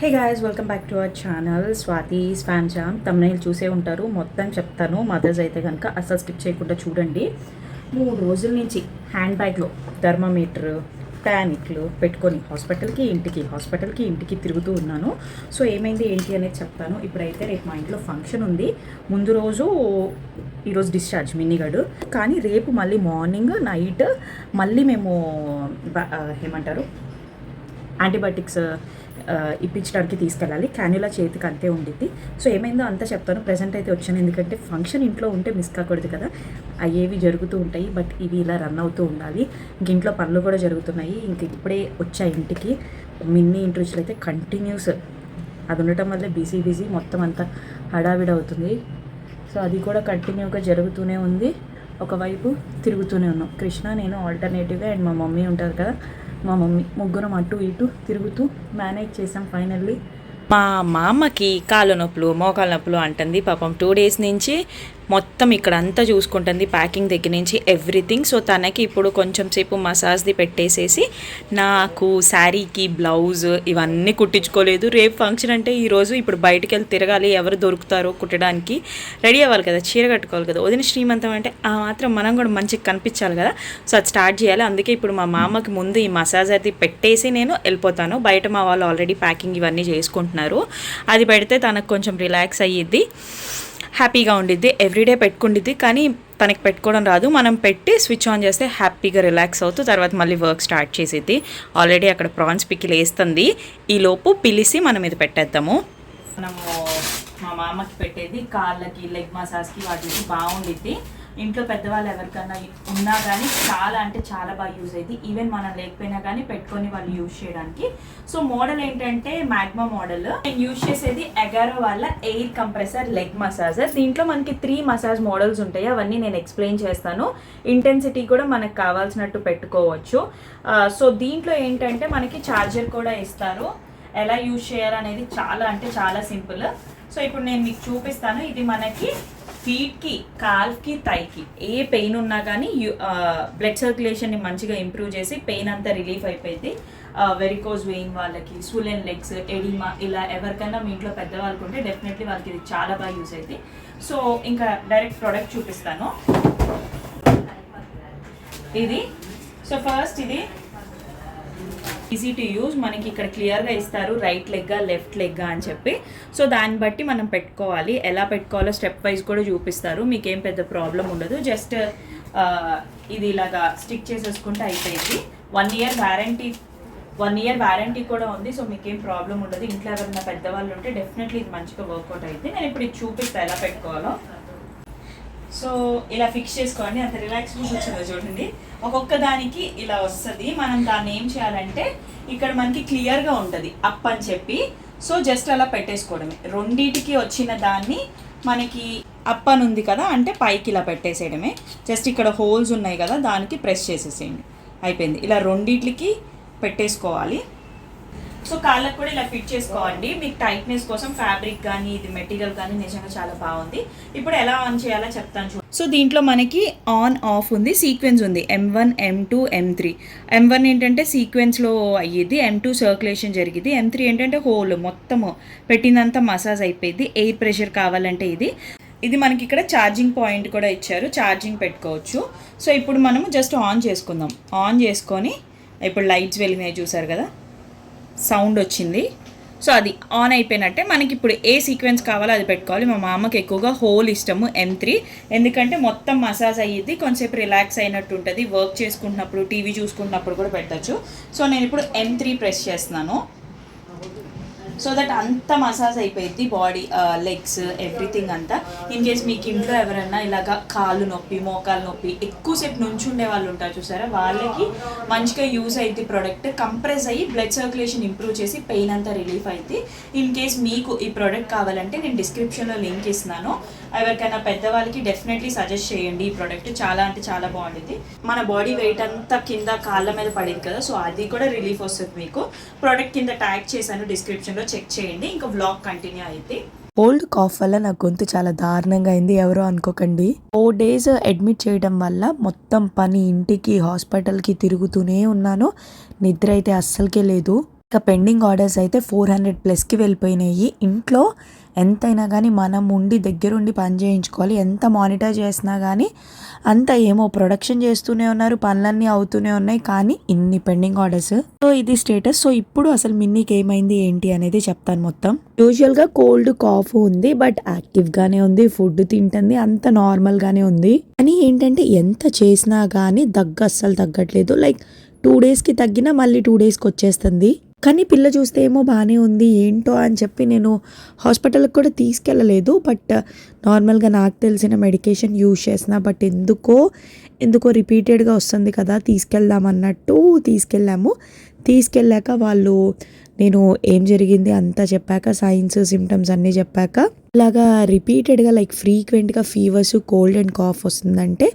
Hey guys welcome back to our channel Swathi span జామ్ thumbnail చూసే ఉంటారు. మొత్తం చెప్తాను. మదర్స్ అయితే కనుక అసలు స్కిప్ చేయకుండా చూడండి. మూడు రోజుల నుంచి హ్యాండ్ బ్యాగ్లో థర్మామీటర్ ప్యానిక్లు పెట్టుకొని హాస్పిటల్కి ఇంటికి హాస్పిటల్కి ఇంటికి తిరుగుతూ ఉన్నాను. సో ఏమైంది ఏంటి అనేది చెప్తాను. ఇప్పుడైతే రేపు మా ఇంట్లో ఫంక్షన్ ఉంది. ముందు రోజు ఈరోజు డిశ్చార్జ్ మిన్నిగడు. కానీ రేపు మళ్ళీ మార్నింగ్ నైట్ మళ్ళీ మేము ఏమంటారు యాంటీబయాటిక్స్ ఇప్పించడానికి తీసుకెళ్ళాలి. క్యాన్యులా చేతికి అంతే ఉండిద్ది. సో ఏమైందో అంతా చెప్తాను. ప్రజెంట్ అయితే వచ్చాను. ఎందుకంటే ఫంక్షన్ ఇంట్లో ఉంటే మిస్ కాకూడదు కదా. అయ్యేవి జరుగుతూ ఉంటాయి. బట్ ఇవి ఇలా రన్ అవుతూ ఉండాలి. ఇంక ఇంట్లో పనులు కూడా జరుగుతున్నాయి. ఇంక ఇప్పుడే వచ్చా ఇంటికి. మిన్నీ ఇంట్రెస్ట్లు అయితే కంటిన్యూస్ అది ఉండటం వల్ల బిజీ బిజీ మొత్తం అంతా హడావిడి అవుతుంది. సో అది కూడా కంటిన్యూగా జరుగుతూనే ఉంది. ఒకవైపు తిరుగుతూనే ఉన్నాం. కృష్ణ నేను ఆల్టర్నేటివ్గా అండ్ మా మమ్మీ ఉంటారు కదా. మా మమ్మీ ముగ్గురం అటు ఇటు తిరుగుతూ మేనేజ్ చేసాం ఫైనల్లీ మా మామకి కాళ్ళ నొప్పులు మోకాళ్ళ నొప్పులు అంటుంది. పాపం టూ డేస్ నుంచి మొత్తం ఇక్కడ అంతా చూసుకుంటుంది ప్యాకింగ్ దగ్గర నుంచి ఎవ్రీథింగ్. సో తనకి ఇప్పుడు కొంచెం సేపు మసాజ్ది పెట్టేసేసి నాకు శారీకి బ్లౌజ్ ఇవన్నీ కుట్టించుకోలేదు. రేపు ఫంక్షన్ అంటే ఈరోజు ఇప్పుడు బయటకు వెళ్ళి తిరగాలి ఎవరు దొరుకుతారో కుట్టడానికి రెడీ అవ్వాలి కదా చీర కట్టుకోవాలి కదా. వదిన శ్రీమంతం అంటే ఆ మాత్రం మనం కూడా మంచిగా కనిపించాలి కదా. సో అది స్టార్ట్ చేయాలి. అందుకే ఇప్పుడు మా మామకి ముందు ఈ మసాజ్ అది పెట్టేసి నేను వెళ్ళిపోతాను. బయట మా వాళ్ళు ఆల్రెడీ ప్యాకింగ్ ఇవన్నీ చేసుకుంటున్నారు. అది పెడితే తనకు కొంచెం రిలాక్స్ అయ్యిద్ది. హ్యాపీగా ఉండిద్ది ఎవ్రీడే పెట్టుకుండిద్ది కానీ తనకి పెట్టుకోవడం రాదు. మనం పెట్టి స్విచ్ ఆన్ చేస్తే హ్యాపీగా రిలాక్స్ అవుతూ తర్వాత మళ్ళీ వర్క్ స్టార్ట్ చేసేది ఆల్రెడీ అక్కడ ప్రాన్స్ పికిల్ వేస్తుంది. ఈలోపు పిలిసి పిలిచి మనం ఇది పెట్టేద్దాము. మనము మా మామకి పెట్టేది కాళ్ళకి లెగ్ మసాజ్కి వాటికి బాగుండిద్ది. ఇంట్లో పెద్దవాళ్ళు ఎవరికన్నా ఉన్నా కానీ చాలా అంటే చాలా బాగా యూజ్ అయింది ఈవెన్ మనం లేకపోయినా కానీ పెట్టుకొని వాళ్ళు యూజ్ చేయడానికి. సో మోడల్ ఏంటంటే మ్యాగ్మా మోడల్ నేను యూజ్ చేసేది ఎగారో వాళ్ళ ఎయిర్ కంప్రెసర్ లెగ్ మసాజర్ దీంట్లో మనకి త్రీ మసాజ్ మోడల్స్ ఉంటాయి. అవన్నీ నేను ఎక్స్ప్లెయిన్ చేస్తాను. ఇంటెన్సిటీ కూడా మనకు కావాల్సినట్టు పెట్టుకోవచ్చు. సో దీంట్లో ఏంటంటే మనకి ఛార్జర్ కూడా ఇస్తారు. ఎలా యూజ్ చేయాలనేది చాలా అంటే చాలా సింపుల్ సో ఇప్పుడు నేను మీకు చూపిస్తాను. ఇది మనకి ఫీట్కి కాల్కి థైకి ఏ పెయిన్ ఉన్నా కానీ బ్లడ్ సర్క్యులేషన్ని మంచిగా ఇంప్రూవ్ చేసి పెయిన్ అంతా రిలీఫ్ అయిపోయింది. వెరికోజ్ వెయిన్ వాళ్ళకి స్వూలెన్ లెగ్స్ ఎడిమా ఇలా ఎవరికైనా మీ ఇంట్లో పెద్దవాళ్ళకి ఉంటే డెఫినెట్లీ వాళ్ళకి ఇది చాలా బాగా యూజ్ అయింది. సో ఇంకా డైరెక్ట్ ప్రోడక్ట్ చూపిస్తాను. ఇది సో ఫస్ట్ ఇది ఈజీ టు యూజ్. మనకి ఇక్కడ క్లియర్గా ఇస్తారు రైట్ లెగ్గా లెఫ్ట్ లెగ్గా అని చెప్పి. సో దాన్ని బట్టి మనం పెట్టుకోవాలి. ఎలా పెట్టుకోవాలో స్టెప్ వైజ్ కూడా చూపిస్తారు. మీకేం పెద్ద ప్రాబ్లం ఉండదు. జస్ట్ ఇది ఇలాగా స్టిక్ చేసేసుకుంటే అయిపోయింది. One year warranty one year warranty కూడా ఉంది. సో మీకేం ప్రాబ్లం ఉండదు. ఇంట్లో ఎవరైనా పెద్దవాళ్ళు ఉంటే డెఫినెట్లీ ఇది మంచిగా వర్కౌట్ అయితే నేను ఇప్పుడు ఇది చూపిస్తాను ఎలా పెట్టుకోవాలో. సో ఇలా ఫిక్స్ చేసుకోండి అంత రిలాక్స్గా వచ్చిందో చూడండి. ఒక్కొక్క దానికి ఇలా వస్తుంది. మనం దాన్ని ఏం చేయాలంటే ఇక్కడ మనకి క్లియర్గా ఉంటుంది అప్ అని చెప్పి. సో జస్ట్ అలా పెట్టేసుకోవడమే. రెండింటికి వచ్చిన దాన్ని మనకి అప్ అని ఉంది కదా అంటే పైకి ఇలా పెట్టేసేయడమే. జస్ట్ ఇక్కడ హోల్స్ ఉన్నాయి కదా దానికి ప్రెస్ చేసేసేయండి. అయిపోయింది. ఇలా రెండింటికి పెట్టేసుకోవాలి. సో కాళ్ళకు కూడా ఇలా ఫిట్ చేసుకోండి మీకు టైట్నెస్ కోసం ఫ్యాబ్రిక్ కానీ ఇది మెటీరియల్ కానీ నిజంగా చాలా బాగుంది. ఇప్పుడు ఎలా ఆన్ చేయాలో చెప్తాను చూ సో దీంట్లో మనకి ఆన్ ఆఫ్ ఉంది సీక్వెన్స్ ఉంది. M one M two M three M one ఏంటంటే సీక్వెన్స్లో అయ్యేది ఎం టూ సర్క్యులేషన్ జరిగింది ఎం త్రీ ఏంటంటే హోల్ మొత్తము పెట్టినంత మసాజ్ అయిపోయింది ఎయిర్ ప్రెషర్ కావాలంటే ఇది. ఇది మనకి ఇక్కడ ఛార్జింగ్ పాయింట్ కూడా ఇచ్చారు. ఛార్జింగ్ పెట్టుకోవచ్చు. సో ఇప్పుడు మనము జస్ట్ ఆన్ చేసుకుందాం. ఆన్ చేసుకొని ఇప్పుడు లైట్స్ వెలిగినాయి చూసారు కదా? సౌండ్ వచ్చింది. సో అది ఆన్ అయిపోయినట్టే మనకి ఇప్పుడు ఏ సీక్వెన్స్ కావాలో అది పెట్టుకోవాలి. మా మామకి ఎక్కువగా హోల్ ఇష్టము ఎం త్రీ ఎందుకంటే మొత్తం మసాజ్ అయ్యిద్ది కొంచెంసేపు రిలాక్స్ అయినట్టు ఉంటుంది. వర్క్ చేసుకుంటున్నప్పుడు టీవీ చూసుకుంటున్నప్పుడు కూడా పెట్టచ్చు. సో నేను ఇప్పుడు ఎం త్రీ ప్రెస్ చేస్తున్నాను. సో దట్ అంత మసాజ్ అయిపోయింది బాడీ లెగ్స్ ఎవ్రీథింగ్ అంతా. ఇన్ కేస్ మీకు ఇంట్లో ఎవరైనా ఇలాగా కాళ్ళు నొప్పి మోకాలు నొప్పి ఎక్కువసేపు నుంచుండే వాళ్ళు ఉంటారు చూసారా? వాళ్ళకి మంచిగా యూజ్ అయింది ప్రోడక్ట్ కంప్రెస్ అయ్యి బ్లడ్ సర్క్యులేషన్ ఇంప్రూవ్ చేసి పెయిన్ అంతా రిలీఫ్ అయింది ఇన్ కేస్ మీకు ఈ ప్రోడక్ట్ కావాలంటే నేను డిస్క్రిప్షన్లో లింక్ ఇస్తున్నాను. ఎవరికైనా పెద్దవాళ్ళకి డెఫినెట్లీ సజెస్ట్ చేయండి ఈ ప్రోడక్ట్ చాలా అంటే చాలా బాగుంటుంది మన బాడీ వెయిట్ అంతా కింద కాళ్ళ మీద పడింది కదా సో అది కూడా రిలీఫ్ వస్తుంది మీకు. ప్రోడక్ట్ కింద ట్యాగ్ చేశాను డిస్క్రిప్షన్లో చెక్ చేయండి. ఇంకా వ్లాగ్ కంటిన్యూ అయితే ఓల్డ్ కాఫ్ వల్ల నా గొంతు చాలా దారుణంగా అయింది ఎవరో అనుకోకండి. ఫోర్ డేస్ అడ్మిట్ చేయడం వల్ల మొత్తం పని ఇంటికి హాస్పిటల్కి తిరుగుతూనే ఉన్నాను. నిద్ర అయితే అస్సలకే లేదు. ఇంకా పెండింగ్ ఆర్డర్స్ అయితే ఫోర్ హండ్రెడ్ ప్లస్కి వెళ్ళిపోయినాయి. ఇంట్లో ఎంతైనా కానీ మనం ఉండి దగ్గరుండి పని చేయించుకోవాలి. ఎంత మానిటర్ చేసినా కానీ అంత ఏమో ప్రొడక్షన్ చేస్తూనే ఉన్నారు పనులన్నీ అవుతూనే ఉన్నాయి. కానీ ఇన్ని పెండింగ్ ఆర్డర్స్. సో ఇది స్టేటస్. సో ఇప్పుడు అసలు మిన్నీకి ఏమైంది ఏంటి అనేది చెప్తాను మొత్తం. యూజువల్గా కోల్డ్ కాఫ్ ఉంది బట్ యాక్టివ్గానే ఉంది. ఫుడ్ తింటుంది అంత నార్మల్గానే ఉంది. కానీ ఏంటంటే ఎంత చేసినా కానీ దగ్గు అస్సలు తగ్గట్లేదు. లైక్ టూ డేస్కి తగ్గినా మళ్ళీ టూ డేస్కి వచ్చేస్తుంది. కానీ పిల్ల చూస్తే ఏమో బాగానే ఉంది ఏంటో అని చెప్పి నేను హాస్పిటల్కి కూడా తీసుకెళ్ళలేదు. బట్ నార్మల్గా నాకు తెలిసిన మెడికేషన్ యూజ్ చేసిన బట్ ఎందుకో ఎందుకో రిపీటెడ్గా వస్తుంది కదా తీసుకెళ్దాం అన్నట్టు తీసుకెళ్ళాము. తీసుకెళ్ళాక వాళ్ళు నేను ఏం జరిగింది అంతా చెప్పాక సైన్స్ సిమ్టమ్స్ అన్నీ చెప్పాక ఇలాగా రిపీటెడ్గా లైక్ ఫ్రీక్వెంట్గా ఫీవర్స్ కోల్డ్ అండ్ కాఫ్ వస్తుందంటే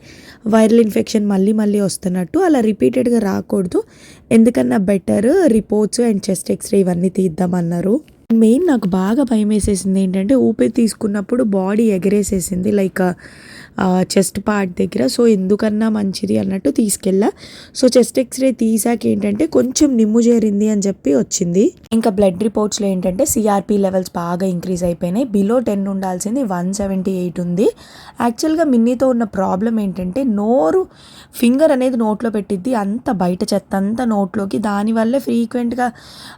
వైరల్ ఇన్ఫెక్షన్ మళ్ళీ మళ్ళీ వస్తున్నట్టు అలా రిపీటెడ్గా రాకూడదు. ఎందుకన్నా better reports and chest X ray ఇవన్నీ తీద్దామన్నారు. మెయిన్ నాకు బాగా భయం వేసేసింది ఏంటంటే ఊపిరి తీసుకున్నప్పుడు బాడీ ఎగరేసేసింది. లైక్ చెస్ట్ పార్ట్ దగ్గర. సో ఎందుకన్నా మంచిది అన్నట్టు తీసుకెళ్ళా. సో చెస్ట్ ఎక్స్రే తీసాక ఏంటంటే కొంచెం నిమ్ము చేరింది అని చెప్పి వచ్చింది. ఇంకా బ్లడ్ రిపోర్ట్స్లో ఏంటంటే సిఆర్పి లెవెల్స్ బాగా ఇంక్రీజ్ అయిపోయినాయి. బిలో టెన్ ఉండాల్సింది వన్ సెవెంటీ ఎయిట్ ఉంది యాక్చువల్గా మిన్నీతో ఉన్న ప్రాబ్లం ఏంటంటే నోరు ఫింగర్ అనేది నోట్లో పెట్టిద్ది. అంత బయట చెత్త అంతా నోట్లోకి దానివల్లే ఫ్రీక్వెంట్గా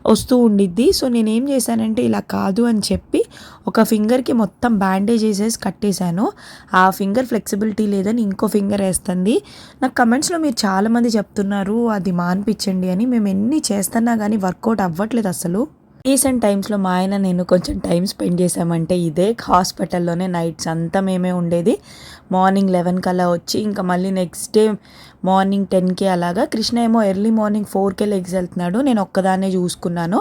వస్తూ ఉండిద్ది. సో నేనేం చేశానంటే ఇలా కాదు అని చెప్పి ఒక ఫింగర్కి మొత్తం బ్యాండేజ్ వేసేసి కట్టేశాను. ఆ ఫింగర్ ఫ్లెక్సిబిలిటీ లేదని ఇంకో ఫింగర్ వేస్తుంది. నాకు కమెంట్స్లో మీరు చాలామంది చెప్తున్నారు అది మాన్పించండి అని. మేము ఎన్ని చేస్తున్నా కానీ వర్కౌట్ అవ్వట్లేదు అసలు. రీసెంట్ టైమ్స్లో మా ఆయన నేను కొంచెం టైం స్పెండ్ చేసామంటే ఇదే హాస్పిటల్లోనే నైట్స్ అంతా మేమే ఉండేది. మార్నింగ్ లెవెన్ కల్లా వచ్చి ఇంకా మళ్ళీ నెక్స్ట్ డే మార్నింగ్ టెన్కే అలాగా. కృష్ణ ఏమో ఎర్లీ మార్నింగ్ ఫోర్కే లెగ్స్ వెళ్తున్నాడు. నేను ఒక్కదాన్నే చూసుకున్నాను.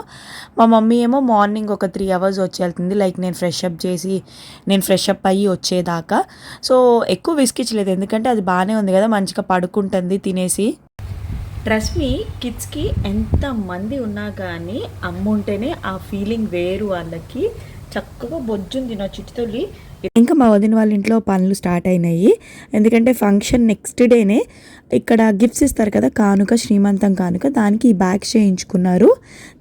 మా మమ్మీ ఏమో మార్నింగ్ ఒక త్రీ అవర్స్ వచ్చి వెళ్తుంది. లైక్ నేను ఫ్రెష్ అప్ చేసి నేను ఫ్రెష్ అప్ అయ్యి వచ్చేదాకా. సో ఎక్కువ విసికించలేదు ఎందుకంటే అది బాగానే ఉంది కదా. మంచిగా పడుకుంటుంది తినేసి. ట్రస్ట్ మీ కిడ్స్కి ఎంతమంది ఉన్నా కానీ అమ్మ ఉంటేనే ఆ ఫీలింగ్ వేరు వాళ్ళకి. చక్కగా బొజ్జుని తినొచ్చు చిట్టుతల్లి ఇంకా మా వదిన వాళ్ళ ఇంట్లో పనులు స్టార్ట్ అయినాయి. ఎందుకంటే ఫంక్షన్ నెక్స్ట్ డేనే ఇక్కడ గిఫ్ట్స్ ఇస్తారు కదా కానుక శ్రీమంతం కానుక దానికి ఈ బ్యాగ్స్ చేయించుకున్నారు.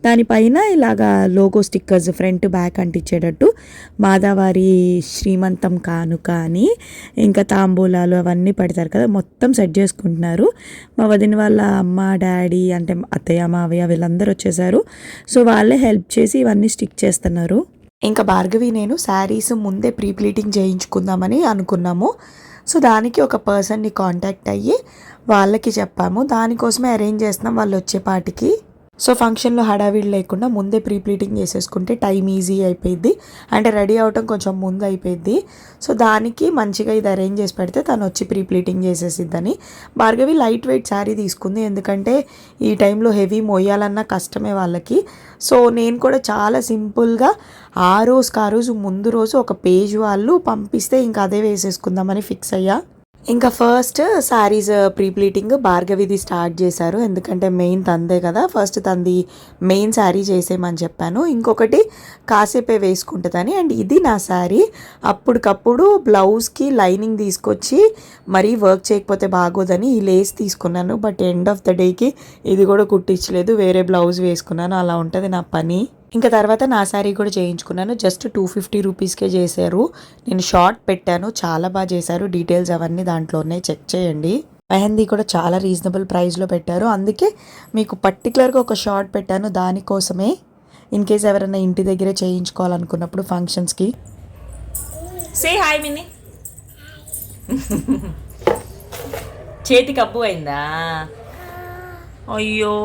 దానిపైన ఇలాగా లోగో స్టిక్కర్స్ ఫ్రంట్ బ్యాక్ అంటించేటట్టు మాదావారి శ్రీమంతం కానుక అని ఇంకా తాంబూలాలు అవన్నీ పెడతారు కదా మొత్తం సెట్ చేసుకుంటున్నారు. మా వదిన వాళ్ళ అమ్మ డాడీ అంటే అత్తయ్య మావయ్య వీళ్ళందరూ వచ్చేసారు. సో వాళ్ళే హెల్ప్ చేసి ఇవన్నీ స్టిక్ చేస్తున్నారు. ఇంకా భార్గవి నేను శారీస్ ముందే ప్రీ ప్లీటింగ్ చేయించుకుందామని అనుకున్నాము. సో దానికి ఒక పర్సన్ని కాంటాక్ట్ అయ్యి వాళ్ళకి చెప్పాము. దానికోసమే అరేంజ్ చేస్తున్నాం వాళ్ళు వచ్చేపాటికి సో ఫంక్షన్లో హడావిడి లేకుండా ముందే ప్రీ ప్లీటింగ్ చేసేసుకుంటే టైం ఈజీ అయిపోయింది అంటే రెడీ అవటం కొంచెం ముందు అయిపోయింది సో దానికి మంచిగా ఇది అరేంజ్ చేసి పెడితే తను వచ్చి ప్రీ ప్లీటింగ్ చేసేసిద్దని. భార్గవి లైట్ వెయిట్ శారీ తీసుకుంది. ఎందుకంటే ఈ టైంలో హెవీ మొయ్యాలన్నా కష్టమే వాళ్ళకి. సో నేను కూడా చాలా సింపుల్గా ఆ రోజుకి ఆ రోజు ముందు రోజు ఒక పేజ్ వాళ్ళు పంపిస్తే ఇంకా అదే వేసేసుకుందామని ఫిక్స్ అయ్యా. ఇంకా ఫస్ట్ శారీస్ ప్రీ ప్లీటింగ్ భార్గవిది స్టార్ట్ చేశారు. ఎందుకంటే మెయిన్ తందే కదా. ఫస్ట్ తంది మెయిన్ శారీ చేసేయమని చెప్పాను. ఇంకొకటి కాసేపే వేసుకుంటుందని. అండ్ ఇది నా శారీ అప్పటికప్పుడు బ్లౌజ్కి లైనింగ్ తీసుకొచ్చి మరీ వర్క్ చేయకపోతే బాగోదని ఈ లేస్ తీసుకున్నాను. బట్ ఎండ్ ఆఫ్ ద డేకి ఇది కూడా కుట్టించలేదు. వేరే బ్లౌజ్ వేసుకున్నాను. అలా ఉంటుంది నా పని. ఇంకా తర్వాత నా శారీ కూడా చేయించుకున్నాను. జస్ట్ టూ ఫిఫ్టీ రూపీస్కే చేశారు. నేను షార్ట్ పెట్టాను. చాలా బాగా చేశారు. డీటెయిల్స్ అవన్నీ దాంట్లోనే చెక్ చేయండి. మెహందీ కూడా చాలా రీజనబుల్ ప్రైస్లో పెట్టారు. అందుకే మీకు పర్టికులర్గా ఒక షార్ట్ పెట్టాను దానికోసమే. ఇన్ కేస్ ఎవరైనా ఇంటి దగ్గరే చేయించుకోవాలనుకున్నప్పుడు ఫంక్షన్స్కి. సే హాయ్ మిని చేతికి అబ్బు అయిందా? అయ్యో.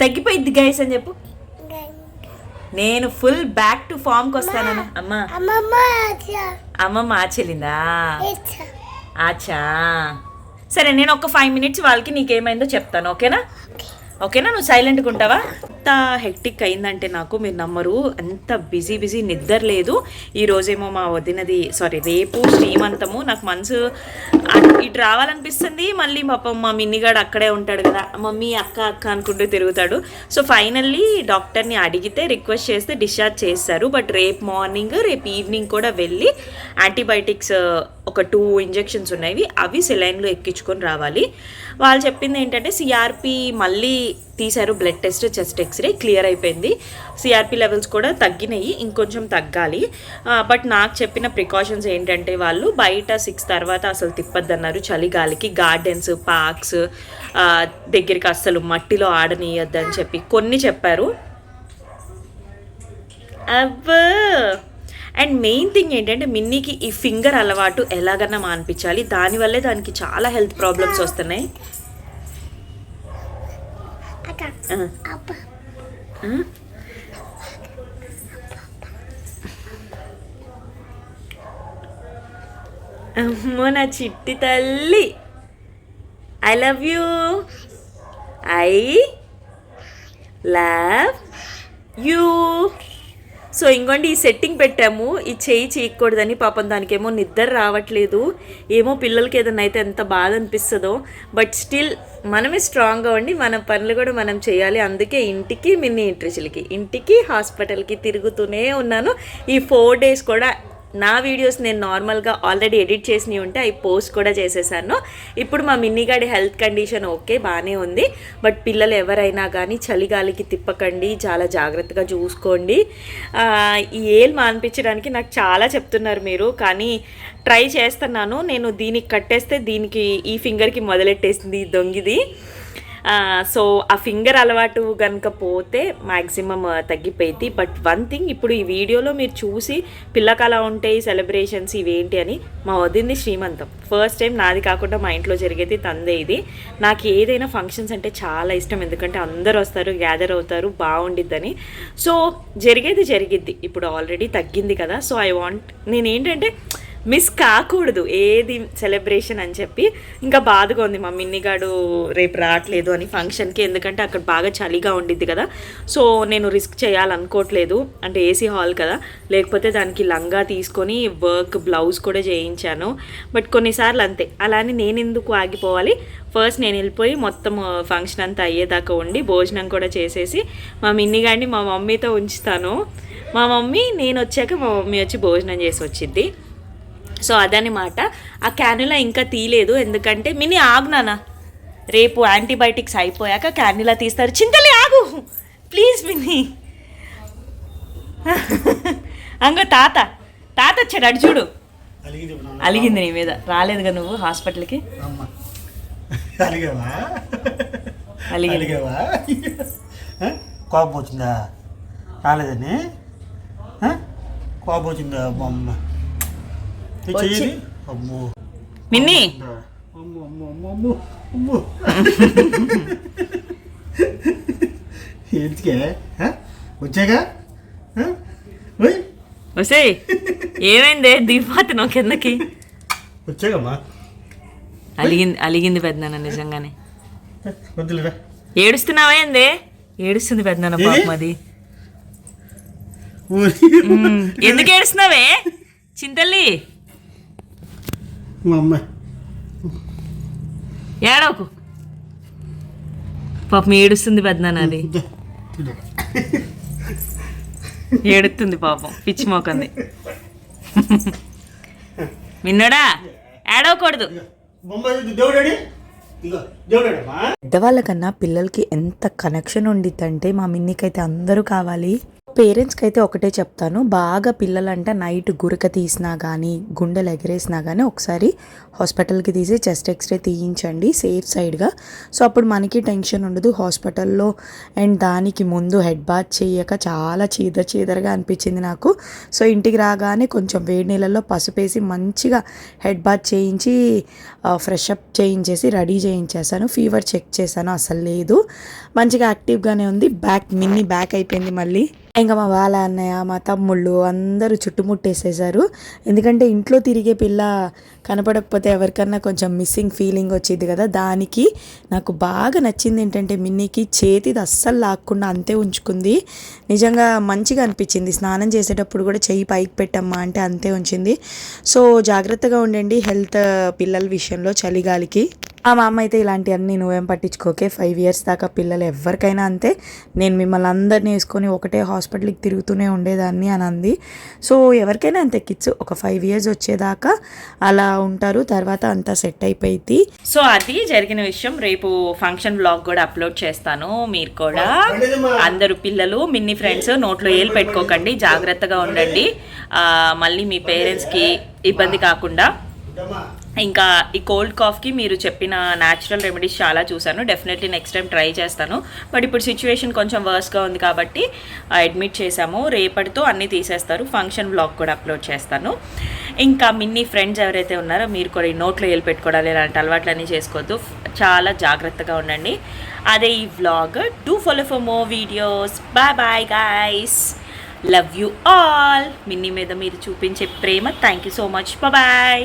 తగ్గిపోయింది గైస్ అని చెప్పు. నేను ఫుల్ బ్యాక్ టు ఫామ్కి వస్తానని అమ్మా. అమ్మమ్మ ఆచెలిందా? ఆచా. సరే నేను ఒక ఫైవ్ మినిట్స్ వాళ్ళకి నీకేమైందో చెప్తాను ఓకేనా? ఓకేనా? నువ్వు సైలెంట్గా ఉంటావా? ఎంత హెక్టిక్ అయిందంటే నాకు మీరు నమ్మరు ఎంత బిజీ బిజీ నిద్ర లేదు. ఈ రోజేమో మా వదినది సారీ రేపు శ్రీమంతము నాకు మనసు ఇటు రావాలనిపిస్తుంది మళ్ళీ పాపం మా మిన్నిగాడు అక్కడే ఉంటాడు కదా మమ్మీ అక్క అక్క అనుకుంటూ తిరుగుతాడు. సో ఫైనల్లీ డాక్టర్ని అడిగితే రిక్వెస్ట్ చేస్తే డిశ్చార్జ్ చేస్తారు. బట్ రేపు మార్నింగ్ రేపు ఈవినింగ్ కూడా వెళ్ళి యాంటీబయాటిక్స్ ఒక టూ ఇంజెక్షన్స్ ఉన్నాయి అవి సెలైన్లో ఎక్కించుకొని రావాలి. వాళ్ళు చెప్పింది ఏంటంటే సిఆర్పి మళ్ళీ తీశారు blood test chest X ray clear అయిపోయింది. సిఆర్పి లెవెల్స్ కూడా తగ్గినాయి ఇంకొంచెం తగ్గాలి. బట్ నాకు చెప్పిన ప్రికాషన్స్ ఏంటంటే వాళ్ళు బయట సిక్స్ తర్వాత అసలు తిప్పద్దన్నారు. చలిగాలికి గార్డెన్స్ పార్క్స్ దగ్గరికి అస్సలు మట్టిలో ఆడనీయద్దని చెప్పి కొన్ని చెప్పారు. అవ్వ అండ్ మెయిన్ థింగ్ ఏంటంటే మిన్నీకి ఈ ఫింగర్ అలవాటు ఎలాగన్నా మానిపించాలి. దానివల్లే దానికి చాలా హెల్త్ ప్రాబ్లమ్స్ వస్తున్నాయి. అమ్మో నా చిట్టి తల్లి. I love you. I love you. So ఇంకోండి ఈ సెట్టింగ్ పెట్టాము. ఈ చేయి చేయకూడదని పాపం దానికేమో నిద్ర రావట్లేదు. ఏమో పిల్లలకి ఏదైనా అయితే ఎంత బాధ అనిపిస్తుందో. బట్ స్టిల్ మనమే స్ట్రాంగ్గా ఉండి మన పనులు కూడా మనం చేయాలి. అందుకే ఇంటికి మిన్ని ఇంట్రెస్ట్లకి ఇంటికి హాస్పిటల్కి తిరుగుతూనే ఉన్నాను. ఈ ఫోర్ డేస్ కూడా నా వీడియోస్ నేను నార్మల్గా ఆల్రెడీ ఎడిట్ చేసినవి ఉంటే అవి పోస్ట్ కూడా చేసేసాను. ఇప్పుడు మా మిన్నిగాడి హెల్త్ కండిషన్ ఓకే బాగానే ఉంది. బట్ పిల్లలు ఎవరైనా కానీ చలిగాలికి తిప్పకండి చాలా జాగ్రత్తగా చూసుకోండి. ఈ ఏల్ మానిపించడానికి నాకు చాలా చెప్తున్నారు మీరు కానీ ట్రై చేస్తున్నాను. నేను దీనికి కట్టేస్తే దీనికి ఈ ఫింగర్కి మొదలెట్టేసింది దొంగిది. సో ఆ ఫింగర్ అలవాటు కనుక పోతే మ్యాక్సిమం తగ్గిపోయింది బట్ వన్ థింగ్ ఇప్పుడు ఈ వీడియోలో మీరు చూసి పిల్లకి అలా ఉంటాయి సెలబ్రేషన్స్ ఇవేంటి అని మా వదింది శ్రీమంతం. ఫస్ట్ టైం నాది కాకుండా మా ఇంట్లో జరిగేది తందే ఇది. నాకు ఏదైనా ఫంక్షన్స్ అంటే చాలా ఇష్టం. ఎందుకంటే అందరు వస్తారు గ్యాదర్ అవుతారు బాగుండిద్దని. సో జరిగేది జరిగిద్ది. ఇప్పుడు ఆల్రెడీ తగ్గింది కదా. సో ఐ వాంట్ నేనేంటంటే మిస్ కాకూడదు. ఏది సెలబ్రేషన్ అని చెప్పి ఇంకా బాధగా ఉంది. మా మిన్నిగాడు రేపు రావట్లేదు అని ఫంక్షన్కి ఎందుకంటే అక్కడ బాగా చలిగా ఉండిద్ది కదా. సో నేను రిస్క్ చేయాలనుకోవట్లేదు. అంటే ఏసీ హాల్ కదా. లేకపోతే దానికి లంగా తీసుకొని వర్క్ బ్లౌజ్ కూడా చేయించాను. బట్ కొన్నిసార్లు అంతే. అలానే నేను ఎందుకు ఆగిపోవాలి? ఫస్ట్ నేను వెళ్ళిపోయి మొత్తం uh, ఫంక్షన్ అంతా అయ్యేదాకా ఉండి భోజనం కూడా చేసేసి మా మిన్నిగాడిని మా మమ్మీతో ఉంచుతాను. మా మమ్మీ నేను వచ్చాక మా మమ్మీ వచ్చి భోజనం చేసి వచ్చిద్ది. సో అదనమాట ఆ క్యానులా ఇంకా తీయలేదు. ఎందుకంటే మినీ ఆగునానా రేపు యాంటీబయాటిక్స్ అయిపోయాక క్యానులా తీస్తారు. చింతలే ఆగు! ప్లీజ్ మినీ. అంగ తాత. తాత వచ్చాడు. అడు చూడు. అలిగింది నీ మీద. రాలేదుగా నువ్వు హాస్పిటల్కి? అలిగావా? కోపం వచ్చిందా? రాలేదని? కోపం వచ్చిందా? ఇది వచ్చి- మిన్నీ. అమ్మో అమ్మో అమ్మో అమ్మో అమ్మో. ఎందుకే? వచ్చాగా? వసే ఏమైందే? దిగిపోతున్నావు కిందకి వచ్చాగమ్మా. అలిగింది అలిగింది పెద్దనాన్న నిజంగానే. వద్దులేరా. ఏడుస్తున్నావా ఏందే? ఏడుస్తుంది పెద్దనాన్న పాపం అది. ఎందుకు ఏడుస్తున్నావే? చింతల్లి. మా అమ్మ ఏడవకు. పాపం ఏడుస్తుంది పెద్దనాన్న అది. ఏడుస్తుంది పాపం పిచ్చి మోకంది. విన్నాడా? ఏడవకూడదు. దేవుడాడి? పెద్దవాళ్ళకన్నా పిల్లలకి ఎంత కనెక్షన్ ఉండిద్దంటే మా మిన్నికైతే అందరూ కావాలి. పేరెంట్స్కి అయితే ఒకటే చెప్తాను. బాగా పిల్లలంటే నైట్ గురక తీసినా కానీ గుండెలు ఎగరేసినా కానీ ఒకసారి హాస్పిటల్కి తీసి చెస్ట్ ఎక్స్రే తీయించండి సేఫ్ సైడ్గా. సో అప్పుడు మనకి టెన్షన్ ఉండదు. హాస్పిటల్లో అండ్ దానికి ముందు హెడ్ బాత్ చేయక చాలా చీద చీదరగా అనిపించింది నాకు. సో ఇంటికి రాగానే కొంచెం వేడి నీళ్ళల్లో పసుపేసి మంచిగా హెడ్ బాత్ చేయించి ఫ్రెష్ అప్ చేయించేసి రెడీ చేయించేసాను ఫీవర్ చెక్ చేశాను. అసలు లేదు. మంచిగా యాక్టివ్గానే ఉంది. బ్యాక్ మిన్ని బ్యాక్ అయిపోయింది మళ్ళీ. ఇంకా మా వాళ్ళ అన్నయ్య మా తమ్ముళ్ళు అందరూ చుట్టుముట్టేసేసారు ఎందుకంటే ఇంట్లో తిరిగే పిల్ల కనపడకపోతే ఎవరికన్నా కొంచెం మిస్సింగ్ ఫీలింగ్ వచ్చేది కదా. దానికి నాకు బాగా నచ్చింది ఏంటంటే మిన్నీకి చేతిది అస్సలు లాక్కుండా అంతే ఉంచుకుంది. నిజంగా మంచిగా అనిపించింది. స్నానం చేసేటప్పుడు కూడా చెయ్యి పైకి పెట్టమ్మా అంటే అంతే ఉంచింది. సో జాగ్రత్తగా ఉండండి హెల్త్ పిల్లల విషయంలో చలిగాలికి. ఆ మా అమ్మ అయితే ఇలాంటివన్నీ నువ్వేం పట్టించుకోకే. ఫైవ్ ఇయర్స్ దాకా పిల్లలు ఎవరికైనా అంతే. నేను మిమ్మల్ని అందరినీ వేసుకొని ఒకటే హాస్పిటల్కి తిరుగుతూనే ఉండేదాన్ని అని అంది. సో ఎవరికైనా అంతే కిడ్స్ ఒక ఫైవ్ ఇయర్స్ వచ్చేదాకా అలా ఉంటారు. తర్వాత అంతా సెట్ అయిపోయింది. సో అది జరిగిన విషయం రేపు ఫంక్షన్ బ్లాగ్ కూడా అప్లోడ్ చేస్తాను. మీరు కూడా అందరు పిల్లలు మిన్ని ఫ్రెండ్స్ నోట్లో ఏలు పెట్టుకోకండి. జాగ్రత్తగా ఉండండి. మళ్ళీ మీ పేరెంట్స్కి ఇబ్బంది కాకుండా. ఇంకా ఈ కోల్డ్ కాఫ్కి మీరు చెప్పిన న్యాచురల్ రెమెడీస్ చాలా చూశాను. డెఫినెట్లీ నెక్స్ట్ టైం ట్రై చేస్తాను. బట్ ఇప్పుడు సిచ్యువేషన్ కొంచెం వర్స్గా ఉంది కాబట్టి అడ్మిట్ చేశాము. రేపటితో అన్నీ తీసేస్తారు. ఫంక్షన్ బ్లాగ్ కూడా అప్లోడ్ చేస్తాను. ఇంకా మిన్ని ఫ్రెండ్స్ ఎవరైతే ఉన్నారో మీరు కూడా ఈ నోట్లో వెళ్ళి పెట్టుకోవడాలి ఇలాంటి అలవాట్లన్నీ చేసుకోవద్దు. చాలా జాగ్రత్తగా ఉండండి. అదే ఈ vlog do follow for more videos bye bye guys love you all Minni మీద మీరు చూపించే ప్రేమ. Thank you so much bye